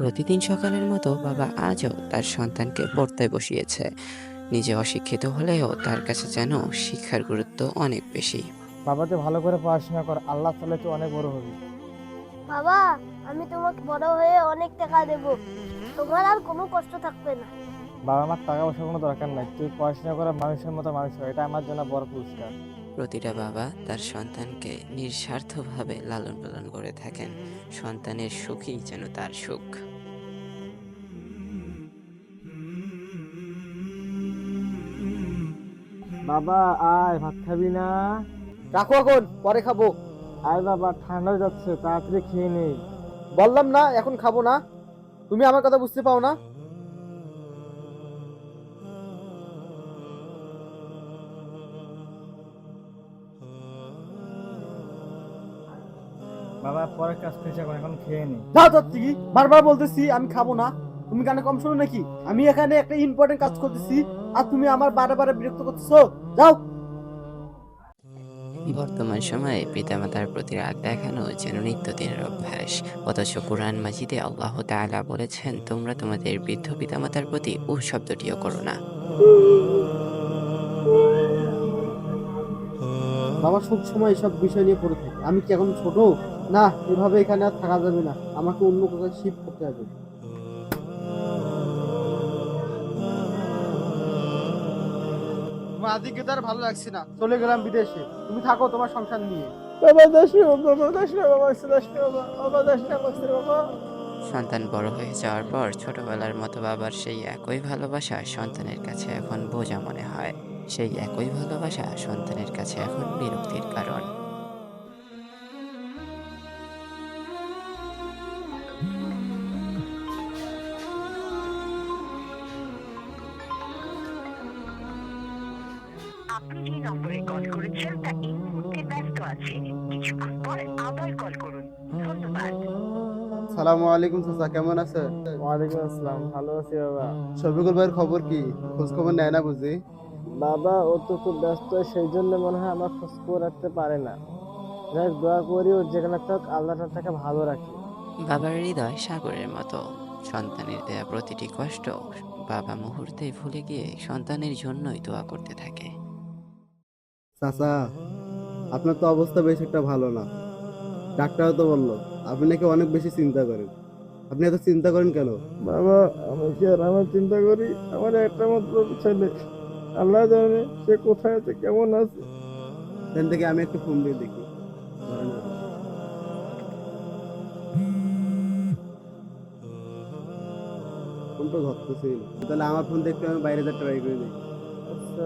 প্রতিদিন সকালের মতো বাবা আজও তার সন্তানকে পড়তে বসিয়েছে। নিজে অশিক্ষিত হলেও তার কাছে যেন শিক্ষার গুরুত্ব অনেক বেশি। বাবা তুই ভালো করে পড়াশোনা কর। আল্লাহ তাহলে তুই অনেক বড় হবি। বাবা আমি তোমাকে বড় হয়ে অনেক টাকা দেব। তোমার আর কোনো কষ্ট থাকবে না। বাবা আমার টাকা পয়সার কোনো দরকার নাই। তুই পড়াশোনা করে মানুষের মতো মানুষ হয় এটা আমার জন্য বড় পুরস্কার। প্রতিটা বাবা তার সন্তানকে নিঃস্বার্থভাবে লালন পালন করে থাকেন। সন্তানের সুখই যেন তার সুখ। বাবা আয় ভাত খাবি না? রাখো এখন পরে খাব। আয় বাবা ঠান্ডা যাচ্ছে তাড়াতাড়ি খেয়ে নেই বললাম না এখন খাব না। তুমি আমার কথা বুঝতে পাও না? বাবা পরে কাজ করেছি এখন এখন খেয়ে নি। যাও যাচ্ছি কি বারবার বলতেছি আমি খাব না। তুমি কানে কম শোনো নাকি? আমি এখানে একটা ইম্পর্টেন্ট কাজ করতেছি আর তুমি আমার বারে বারে বিরক্ত করতেছো। যাও। বর্তমান সময়ে পিতামাতার প্রতি রাগ দেখানো যেন নিত্যদিনের অভ্যাস। অথচ কোরআন মাজিদে আল্লাহ তাআলা বলেছেন তোমরা তোমাদের বৃদ্ধ পিতামাতার প্রতি ও শব্দটিও করো না। বাবা সব সময় এসব বিষয় নিয়ে পড়ে থাকে। আমি কি এখন ছোট? না এভাবে এখানে আর থাকা যাবে না। আমাকে অন্য কোথাও শিফট করতে হবে। তোমার আদিকে তার ভালো লাগছে না। চলে গেলাম বিদেশে। তুমি থাকো তোমার সংসার নিয়ে। বাবা দাস বাবা দাস বাবা দাস বাবা বাবা দাস বাবা। সন্তান বড় হয়ে যাওয়ার পর ছোটবেলার মতো বাবার সেই একই ভালোবাসা সন্তানের কাছে এখন বোঝা মনে হয়। সেই একই ভালোবাসা সন্তানের কাছে এখন বিরক্তির কারণ। আপনি যে নম্বরে কল করেছেন তা এই মুহূর্তে ব্যস্ত আছে। কিছুক্ষণ পর আবার কল করুন। ধন্যবাদ। সালামু আলাইকুম চাচা কেমন আছে ওয়ালাইকুম আসসালাম ভালো আছি বাবা। শফিকুল ভাইয়ের খবর কি? খোঁজ খবর নেয় না বুঝি? বাবা ও তো খুব ব্যস্ত সেই জন্য মনে হয় আমার খোঁজ খবর রাখতে পারে না। যাই দোয়া করি ওর যেখানে থাক আল্লাহ তাকে ভালো রাখে। বাবার হৃদয় সাগরের মতো সন্তানের দেয়া প্রতিটি কষ্ট বাবা মুহূর্তে ভুলে গিয়ে সন্তানের জন্যই দোয়া করতে থাকে। চাচা আপনার তো অবস্থা বেশ একটা ভালো না। ডাক্তারও তো বলল আপনি নাকি অনেক বেশি চিন্তা করেন। আপনি এত চিন্তা করেন কেন? বাবা আমি কি আর আমার চিন্তা করি? আমার একটা মাত্র ছেলে। আল্লাহ জানে সে কোথায় আছে কেমন আছে। সেখান থেকে আমি একটু ফোন দিয়ে দেখি। ধরেন না। ফোন তো ধরতেছি। তাহলে আমার ফোন দেখতে আমি বাইরে যা ট্রাই করে দেখি আচ্ছা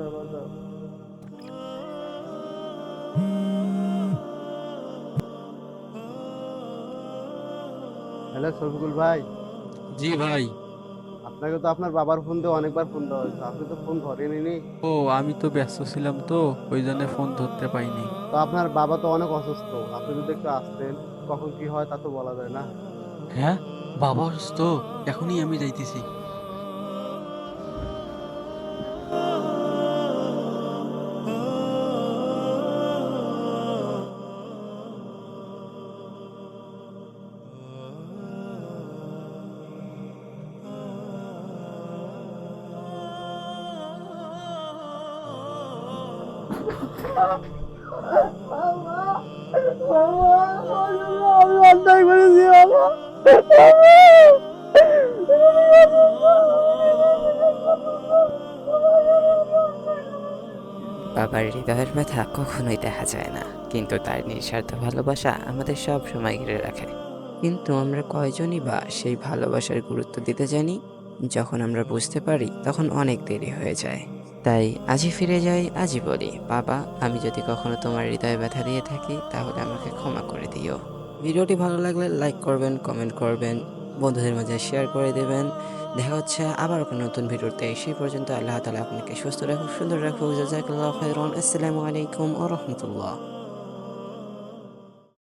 হ্যালো শফিকুল ভাই। জি ভাই। আপনাকে তো আপনার বাবার ফোন দিয়ে অনেকবার ফোন দেওয়া হয়েছে। আপনি তো ফোন ধরেনি ও আমি তো ব্যস্ত ছিলাম তো ওই জন্য ফোন ধরতে পাইনি। তো আপনার বাবা তো অনেক অসুস্থ। আপনি যদি একটু আসতেন কখন কি হয় তা তো বলা যায় না। হ্যাঁ বাবা অসুস্থ এখনই আমি যাইতেছি। বাবার হৃদয়ের ব্যথা কখনোই দেখা যায় না, কিন্তু তার নিঃস্বার্থ ভালোবাসা আমাদের সব সময় ঘিরে রাখে। কিন্তু আমরা কয়জনই বা সেই ভালোবাসার গুরুত্ব দিতে জানি? যখন আমরা বুঝতে পারি, তখন অনেক দেরি হয়ে যায়। তাই আজই ফিরে যাই, আজই বলি, বাবা, আমি যদি কখনো তোমার হৃদয়ে ব্যথা দিয়ে থাকি, তাহলে আমাকে ক্ষমা করে দিও। ভিডিওটি ভালো লাগলে লাইক করবেন, কমেন্ট করবেন, বন্ধুদের মাঝে শেয়ার করে দেবেন। দেখা হচ্ছে আবার কোনো নতুন ভিডিওতে। সেই পর্যন্ত আল্লাহ তালা আপনাকে সুস্থ রাখুক, সুন্দর রাখুক। জাজাকাল্লাহ আসসালামু আলাইকুম ও রহমতুল্লাহ।